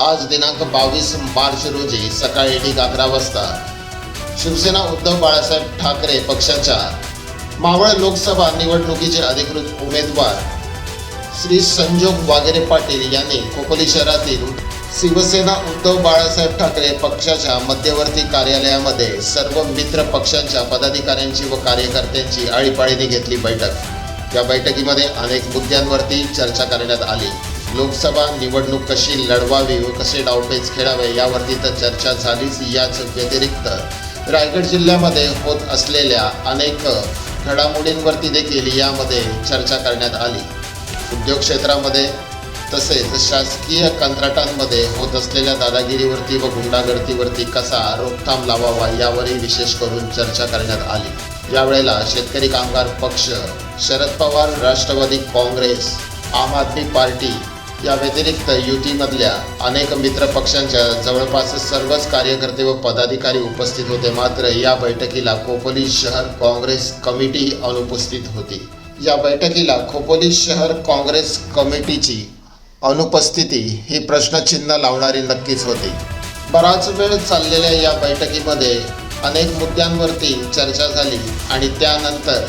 आज दिनांक बावीस मार्च रोजी सकाळी ठीक अकरा वाजता शिवसेना उद्धव बाळासाहेब ठाकरे पक्षाच्या मावळ लोकसभा निवडणुकीचे अधिकृत उमेदवार श्री संजोग वागेरे पाटील यांनी खोपोली शहरातील शिवसेना उद्धव बाळासाहेब ठाकरे पक्षाच्या मध्यवर्ती कार्यालयामध्ये सर्व मित्र पक्षांच्या पदाधिकाऱ्यांची व कार्यकर्त्यांची आळीपाळीने घेतली बैठक. या बैठकीमध्ये अनेक मुद्द्यांवरती चर्चा करण्यात आली. लोकसभा निवडणूक कशी लढवावी व कसे डावपेच खेळावे यावरती तर चर्चा झालीच. याच व्यतिरिक्त रायगड जिल्ह्यामध्ये होत असलेल्या अनेक घडामोडींवरती देखील यामध्ये चर्चा करण्यात आली. उद्योग क्षेत्रामध्ये तसेच शासकीय कंत्राटांमध्ये होत असलेल्या दादागिरीवरती व गुंडागर्दीवरती कसा रोकथाम लावावा यावरही विशेष करून चर्चा करण्यात आली. यावेळेला शेतकरी कामगार पक्ष शरद पवार राष्ट्रवादी काँग्रेस आम आदमी पार्टी या व्यतिरिक्त युतीमधल्या अनेक मित्र पक्षांच्या जवळपास सर्वच कार्यकर्ते व पदाधिकारी उपस्थित होते. मात्र या बैठकीला खोपोली शहर काँग्रेस कमिटी अनुपस्थित होती. या बैठकीला खोपोली शहर काँग्रेस कमिटीची अनुपस्थिती ही प्रश्नचिन्ह लावणारी नक्कीच होती. बराच वेळ चाललेल्या या बैठकीमध्ये अनेक मुद्द्यांवरती चर्चा झाली आणि त्यानंतर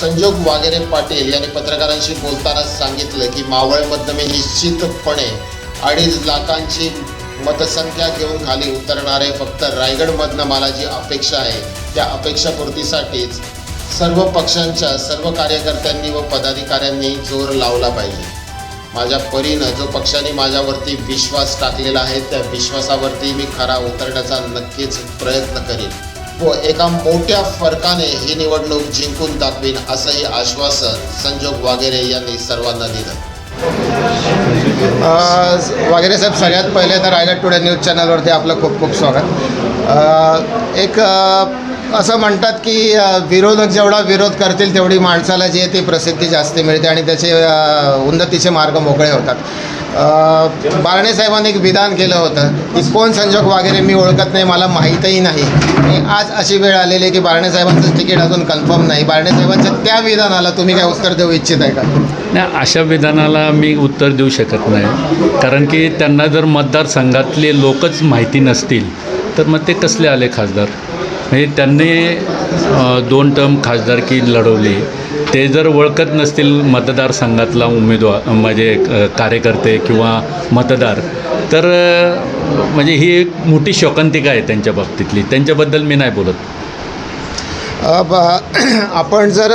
संजोग वागेरे पाटील यांनी पत्रकारांशी बोलताना सांगितलं की मावळमधनं मी निश्चितपणे अडीच लाखांची मतसंख्या घेऊन खाली उतरणारे फक्त रायगडमधनं मला जी अपेक्षा आहे. त्या अपेक्षापूर्तीसाठीच सर्व पक्षांच्या सर्व कार्यकर्त्यांनी व पदाधिकाऱ्यांनी जोर लावला पाहिजे. माझ्या परीनं जो पक्षाने माझ्यावरती विश्वास टाकलेला आहे त्या विश्वासावरती मी खरा उतरण्याचा नक्कीच प्रयत्न करेन. व एका मोठ्या फरकाने ही निवडणूक जिंकून दाखवीन असंही आश्वासन संजोग वागेरे यांनी सर्वांना दिलं. वागेरे साहेब सगळ्यात पहिले तर रायगड टुडे न्यूज चॅनलवरती आपलं खूप खूप स्वागत. एक असं म्हणतात की विरोधक जेवढा विरोध करतील तेवढी माणसाला जी आहे ती प्रसिद्धी जास्त मिळते आणि त्याचे उन्नतीचे मार्ग मोकळे होतात. बारणे साहेबांनी एक विधान केलं होतं की कोण संजोग वगैरे मी ओळखत नाही मला माहीतही नाही. आणि आज अशी वेळ आलेली आहे की बारणे साहेबांचं तिकीट अजून कन्फर्म नाही. बारणे साहेबांच्या त्या विधानाला तुम्ही काय उत्तर देऊ इच्छित आहे का? नाही अशा विधानाला मी उत्तर देऊ शकत नाही. कारण की त्यांना जर मतदारसंघातले लोकच माहिती नसतील तर मग ते कसले आले खासदार? म्हणजे त्यांनी दोन टर्म खासदारकी लढवली. ते जर ओळखत नसतील मतदारसंघातला उमेदवार म्हणजे कार्यकर्ते किंवा मतदार तर म्हणजे ही एक मोठी शोकांतिका आहे त्यांच्या बाबतीतली. त्यांच्याबद्दल मी नाही बोलत. ब- आपण जर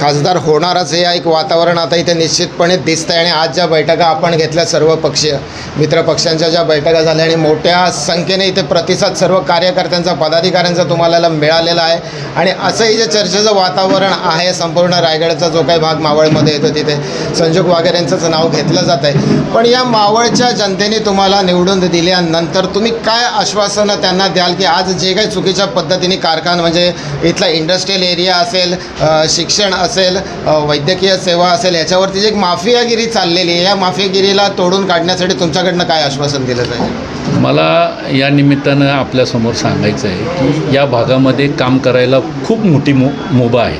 खासदार होणारच हे एक वातावरण आता इथे निश्चितपणे दिसतं आहे आणि आज ज्या बैठका आपण घेतल्या सर्व पक्षीय मित्रपक्षांच्या ज्या बैठका झाल्या आणि मोठ्या संख्येने इथे प्रतिसाद सर्व कार्यकर्त्यांचा पदाधिकाऱ्यांचा तुम्हाला मिळालेला आहे. आणि असंही जे चर्चेचं वातावरण आहे संपूर्ण रायगडचा जो काही भाग मावळमध्ये येतो तिथे संजोग वागेरे यांचंच नाव घेतलं जात आहे. पण या मावळच्या जनतेने तुम्हाला निवडून दिल्यानंतर तुम्ही काय आश्वासनं त्यांना द्याल की आज जे काही चुकीच्या पद्धतीने कारखान म्हणजे इथला इंडस्ट्रियल एरिया असेल शिक्षण असेल वैद्यकीय सेवा असेल याच्यावरती जी एक माफियागिरी चाललेली आहे या माफियागिरीला तोडून काढण्यासाठी तुमच्याकडनं काय आश्वासन दिलं जाईल? मला या निमित्तानं आपल्यासमोर सांगायचं आहे की या भागामध्ये काम करायला खूप मोठी मो मुभा आहे.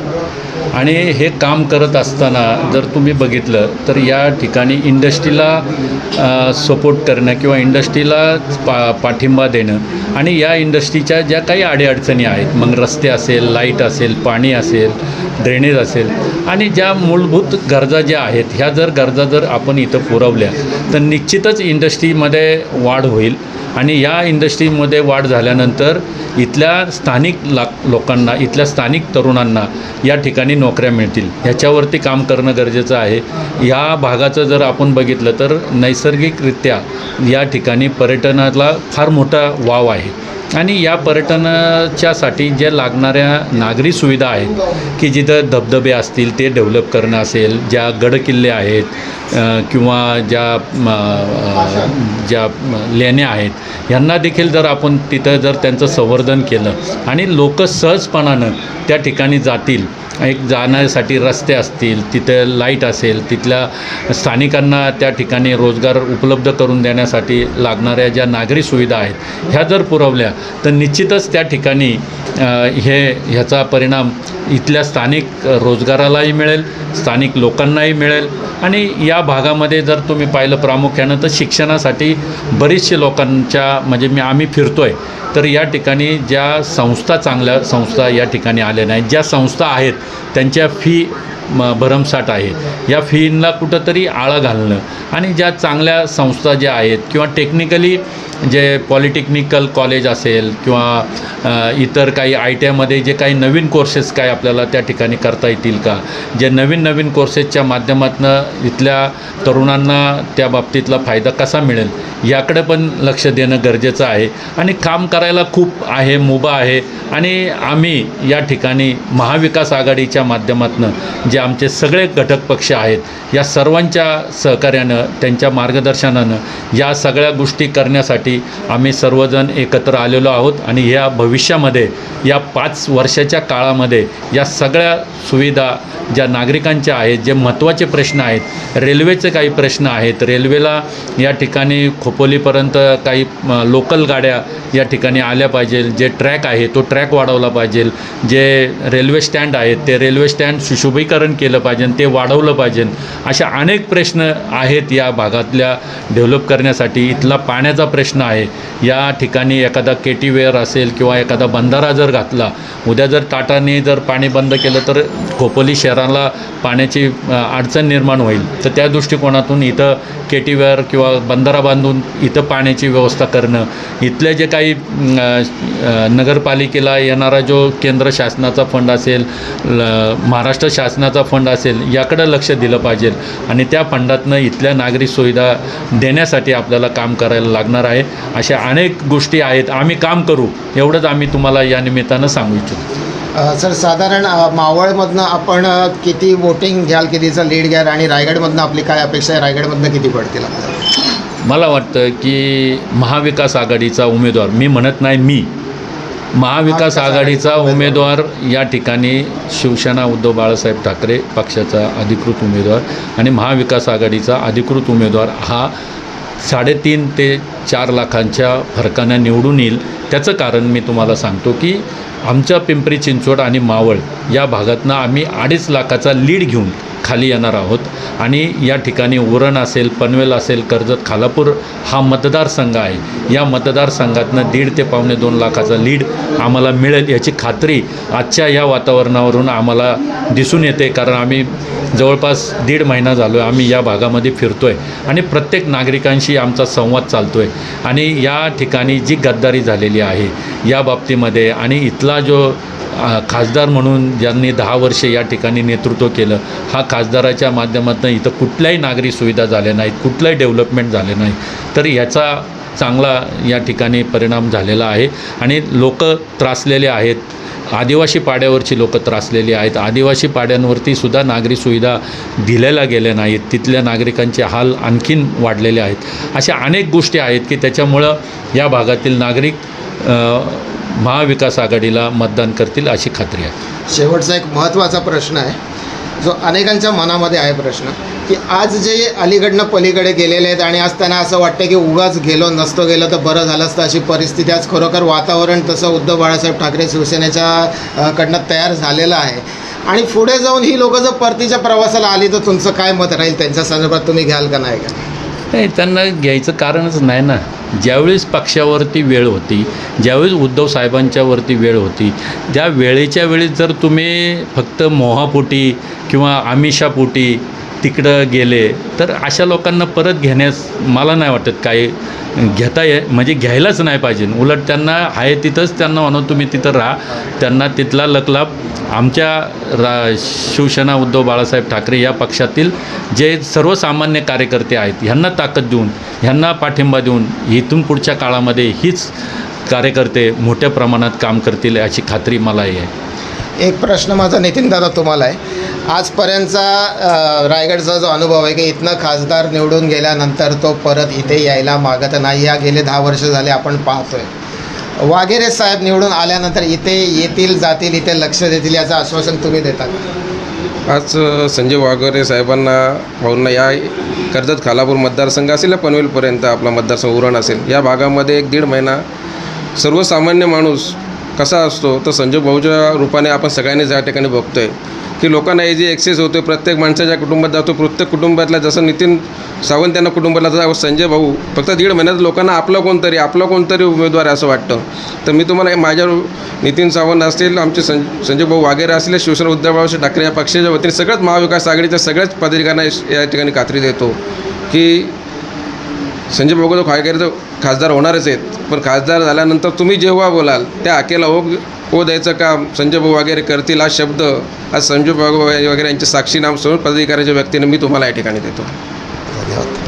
आणि हे काम करत असताना जर तुम्ही बघितलं तर या ठिकाणी इंडस्ट्रीला सपोर्ट करणं किंवा इंडस्ट्रीला पा पाठिंबा देणं आणि या इंडस्ट्रीच्या ज्या काही अडीअडचणी आहेत मग रस्ते असेल लाइट असेल पाणी असेल ड्रेनेज असेल आणि ज्या मूलभूत गरजा ज्या आहेत ह्या जर गरजा जर आपण इथं पुरवल्या तर निश्चितच इंडस्ट्रीमध्ये वाढ होईल. आणि या इंडस्ट्रीमध्ये वाढ झाल्यानंतर इथल्या स्थानिक ला लोकांना इथल्या स्थानिक तरुणांना या ठिकाणी नोकऱ्या मिळतील. ह्याच्यावरती काम करणं गरजेचं आहे. या भागाचं जर आपण बघितलं तर नैसर्गिकरित्या या ठिकाणी पर्यटनाला फार मोठा वाव आहे. आणि या पर्यटनाच्यासाठी ज्या लागणाऱ्या नागरी सुविधा आहेत की जिथं धबधबे असतील ते डेव्हलप करणं असेल ज्या गडकिल्ले आहेत किंवा ज्या ज्या लेण्या आहेत ह्यांना देखील जर आपण तिथं जर त्यांचं संवर्धन केलं आणि लोक सहजपणानं त्या ठिकाणी जातील एक जाण्यासाठी रस्ते असतील तिथं लाइट असेल तिथल्या स्थानिकांना त्या ठिकाणी रोजगार उपलब्ध करून देण्यासाठी लागणाऱ्या ज्या नागरी सुविधा आहेत ह्या जर पुरवल्या तर निश्चितच त्या ठिकाणी हे ह्याचा परिणाम इथल्या स्थानिक रोजगारालाही मिळेल स्थानिक लोकांनाही मिळेल आणि या या भागामध्ये जर तुम्ही पाहिलं प्रामुख्यानं तर शिक्षणासाठी बरेचसे लोकांच्या म्हणजे मी आम्ही फिरतो आहे तर या ठिकाणी ज्या संस्था चांगल्या संस्था या ठिकाणी आल्या नाहीत ज्या संस्था आहेत त्यांच्या फी म भरमसाठ आहे. या फीला कुठंतरी आळा घालणं आणि ज्या चांगल्या संस्था ज्या आहेत किंवा टेक्निकली जे पॉलिटेक्निकल कॉलेज असेल किंवा इतर काही आय टी आयमध्ये जे काही नवीन कोर्सेस काय आपल्याला त्या ठिकाणी करता येतील का? जे नवीन नवीन कोर्सेसच्या माध्यमातून इथल्या तरुणांना त्या बाबतीतला फायदा कसा मिळेल याकडे पण लक्ष देणं गरजेचं आहे. आणि काम करायला खूप आहे मुभा आहे. आणि आम्ही या ठिकाणी महाविकास आघाडीच्या माध्यमातून जे आमचे सगळे घटक पक्ष आहेत या सर्वांच्या सहकार्यानं त्यांच्या मार्गदर्शनानं या सगळ्या गोष्टी करण्यासाठी आम्ही सर्वजण एकत्र आलेलो आहोत आणि या भविष्यामध्ये या पाच वर्षाच्या काळामध्ये या सगळ्या सुविधा ज्या नागरिकांच्या आहेत जे महत्त्वाचे प्रश्न आहेत रेल्वेचे काही प्रश्न आहेत रेल्वेला या ठिकाणी खोपोलीपर्यंत काही लोकल गाड्या या ठिकाणी आल्या पाहिजे जे ट्रॅक आहे तो ट्रॅक वाढवला पाहिजे जे रेल्वे स्टँड आहेत ते रेल्वे स्टँड सुशोभीकरण केलं पाहिजे ते वाढवलं पाहिजे. अशा अनेक प्रश्न आहेत या भागातल्या डेव्हलप करण्यासाठी. इथला पाण्याचा प्रश्न आहे. या ठिकाणी एखादा केटी वेअर असेल किंवा एखादा बंधारा जर घातला उद्या जर टाटाने जर पाणी बंद केलं तर खोपोली शहराला पाण्याची अडचण निर्माण होईल. तर त्या दृष्टिकोनातून इथं केटी वेअर किंवा बंधारा बांधून इथं पाण्याची व्यवस्था करणं इथले जे काही नगरपालिकेला येणारा जो केंद्र शासनाचा फंड असेल ल- महाराष्ट्र शासनाचा फंड असेल याकडं लक्ष दिलं पाहिजे. आणि त्या फंडातनं इथल्या नागरी सुविधा देण्यासाठी आपल्याला काम करायला लागणार आहे. अशा अनेक गोष्टी आहेत. आम्ही काम करू. एवढंच आम्ही तुम्हाला या निमित्तानं सांगू इच्छितो. सर साधारण मावळमधनं आपण किती वोटिंग घ्याल कितीचं लीड घ्याल आणि रायगडमधनं आपली काय अपेक्षा आहे? रायगडमधनं किती पडतील मला वाटतं की महाविकास आघाडीचा उमेदवार मी म्हणत नाही मी महाविकास आघाडीचा उमेदवार या ठिकाणी शिवसेना उद्धव बाळासाहेब ठाकरे पक्षाचा अधिकृत उमेदवार आणि महाविकास आघाडीचा अधिकृत उमेदवार हा साडेतीन ते चार लाखांच्या फरकानं निवडून येईल. त्याचं कारण मी तुम्हाला सांगतो की आमच्या पिंपरी चिंचवड आणि मावळ या भागातनं आम्ही अडीच लाखाचा लीड घेऊन खाली येणार आहोत. आणि या ठिकाणी उरण असेल पनवेल असेल कर्जत खालापूर हा मतदारसंघ आहे. या मतदारसंघातनं दीड ते पावणे दोन लाखाचा लीड आम्हाला मिळेल याची खात्री आजच्या या वातावरणावरून आम्हाला दिसून येते. कारण आम्ही जवळपास दीड महिना झालो आहे आम्ही या भागामध्ये फिरतो आहे आणि प्रत्येक नागरिकांशी आमचा संवाद चालतो आहे आणि या ठिकाणी जी गद्दारी झालेली आहे या बाबतीमध्ये आणि इथला जो खासदार म्हणून ज्यांनी दहा वर्षे या ठिकाणी नेतृत्व केलं हा खासदाराच्या माध्यमातून इथं कुठल्याही नागरी सुविधा झाल्या नाहीत कुठलंही डेव्हलपमेंट झाले नाही. तर याचा चांगला या ठिकाणी परिणाम झालेला आहे. आणि लोक त्रासलेले आहेत. आदिवासी पाड्यावरची लोकं त्रासलेली आहेत. आदिवासी पाड्यांवरती सुद्धा नागरी सुविधा दिलेल्या गेल्या नाहीत. तिथल्या नागरिकांचे हाल आणखीन वाढलेले आहेत. अशा अनेक गोष्टी आहेत की त्याच्यामुळं या भागातील नागरिक महाविकास आघाडीला मतदान करतील अशी खात्री आहे. शेवटचा एक महत्त्वाचा प्रश्न आहे. जो अनेकांच्या मनामध्ये आहे प्रश्न की आज जे अलीकडनं पलीकडे गेलेले आहेत आणि आज त्यांना असं वाटतं की उगाच गेलो नसतो गेलो तर बरं झालं असतं अशी परिस्थिती आज खरोखर वातावरण तसं उद्धव बाळासाहेब ठाकरे शिवसेनेच्या कडनं तयार झालेलं आहे. आणि पुढे जाऊन ही लोकं जर परतीच्या प्रवासाला आली तर तुमचं काय मत राहील? त्यांच्या संदर्भात तुम्ही घ्याल का नाही का नाही त्यांना घ्यायचं कारणच नाही ना. ज्यावेळेस पक्षावरती वेळ होती ज्यावेळेस उद्धव साहेबांच्यावरती वेळ होती त्या वेळेच्या वेळेस जर तुम्ही फक्त मोहापोटी किंवा आमिषापोटी तिकडं गेले तर अशा लोकांना परत घेण्यास मला नाही वाटत काही घेता ये म्हणजे घ्यायलाच नाही पाहिजे. उलट त्यांना आहे तिथंच त्यांना म्हणून तुम्ही तिथं राहा. त्यांना तिथला लकलाभ आमच्या रा शिवसेना उद्धव बाळासाहेब ठाकरे या पक्षातील जे सर्वसामान्य कार्यकर्ते आहेत ह्यांना ताकद देऊन ह्यांना पाठिंबा देऊन इथून पुढच्या काळामध्ये हीच कार्यकर्ते मोठ्या प्रमाणात काम करतील याची खात्री मलाही आहे. एक प्रश्न माझा नितीन दादा तुम्हाला आहे. आजपर्यंतचा रायगडचा जो अनुभव आहे की इथनं खासदार निवडून गेल्यानंतर तो परत इथे यायला मागत नाही. या गेले दहा वर्ष झाले आपण पाहतोय. वाघेरे साहेब निवडून आल्यानंतर इथे येतील जातील इथे लक्ष देतील याचं आश्वासन तुम्ही देता आज संजय वाघेरे साहेबांना भाऊंना या कर्जत खालापूर मतदारसंघ असेल या पनवेलपर्यंत आपला मतदारसंघ उरण असेल. या भागामध्ये एक दीड महिना सर्वसामान्य माणूस कसा असतो तर संजय भाऊच्या रूपाने आपण सगळ्यांनीच या ठिकाणी बघतोय की लोकांना हे जे एक्सेस होतो प्रत्येक माणसाच्या कुटुंबात जातो प्रत्येक कुटुंबातला जसं नितीन सावंत यांना कुटुंबाला जातो संजय भाऊ फक्त दीड महिन्यात लोकांना आपलं कोणतरी आपलं कोणतरी उमेदवार आहे असं वाटतं. तर मी तुम्हाला माझ्या नितीन सावंत असतील आमचे सं संजय भाऊ वागेरे असतील शिवसेना उद्धव ठाकरे या पक्षाच्या वतीने सगळ्याच महाविकास आघाडीच्या सगळ्याच पदाधिकाऱ्यांना या ठिकाणी खात्री देतो की संजय भाऊ खायकरी तर खासदार होणारच आहेत. पण खासदार झाल्यानंतर तुम्ही जेव्हा बोलाल त्या आकेला ओ ओ द्यायचं काम संजय भाऊ वगैरे करतील हा शब्द आज संजय भाऊ वगैरे यांचे साक्षी नाम समोर पदाधिकाऱ्याच्या व्यक्तीने मी तुम्हाला या ठिकाणी देतो. धन्यवाद.